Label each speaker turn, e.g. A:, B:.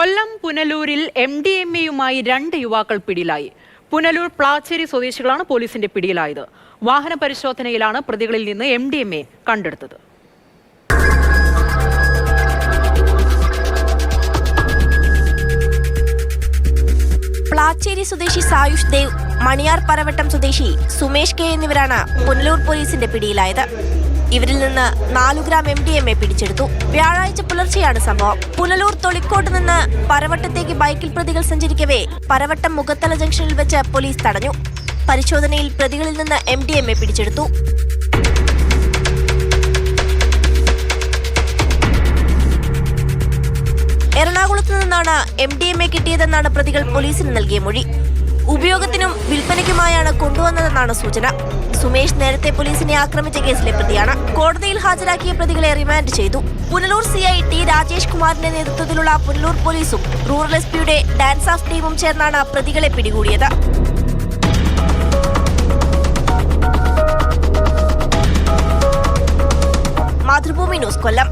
A: കൊല്ലം പുനലൂരിൽ M D M എയുമായി രണ്ട് യുവാക്കൾ പിടിയിലായി. പുനലൂർ പ്ലാച്ചേരി സ്വദേശികളാണ് പോലീസിന്റെ പിടിയിലായത്. വാഹന പരിശോധനയിലാണ് പ്രതികളിൽ നിന്ന് എം ഡി എം എ കണ്ടെടുത്തത്.
B: പ്ലാച്ചേരി സ്വദേശി സായുഷ് ദേവ് മണിയാർ പരവട്ടം സ്വദേശി സുമേഷ് കെ എന്നിവരാണ് പുനലൂർ പോലീസിന്റെ പിടിയിലായത്. ഇവരിൽ നിന്ന് നാലു gram M D M A പിടിച്ചെടുത്തു. വ്യാഴാഴ്ച പുലർച്ചെയാണ് സംഭവം. പുനലൂർ തൊളിക്കോട്ട് നിന്ന് പരവട്ടത്തേക്ക് ബൈക്കിൽ പ്രതികൾ സഞ്ചരിക്കവേ പരവട്ടം മുഖത്തല ജംഗ്ഷനിൽ വെച്ച് പോലീസ് തടഞ്ഞു. പരിശോധനയിൽ പ്രതികളിൽ നിന്ന് എം ഡി എം എ പിടിച്ചെടുത്തു. എറണാകുളത്ത് നിന്നാണ് എം ഡി എം എ കിട്ടിയതെന്നാണ് പ്രതികൾ പോലീസിന് നൽകിയ മൊഴി. ഉപയോഗത്തിനും വിൽപ്പനയ്ക്കുമായാണ് കൊണ്ടുവന്നതെന്നാണ് സൂചന. സുമേഷ് നേരത്തെ പോലീസിനെ ആക്രമിച്ച കേസിലെ പ്രതിയാണ്. കോടതിയിൽ ഹാജരാക്കിയ പ്രതികളെ റിമാൻഡ് ചെയ്തു. Punalur C I T Rajesh കുമാറിന്റെ നേതൃത്വത്തിലുള്ള പുനലൂർ പോലീസും റൂറൽ എസ് പിയുടെ ഡാൻസ് ഓഫ് ടീമും ചേർന്നാണ് പ്രതികളെ പിടികൂടിയത്. മാതൃഭൂമി ന്യൂസ് കൊല്ലം.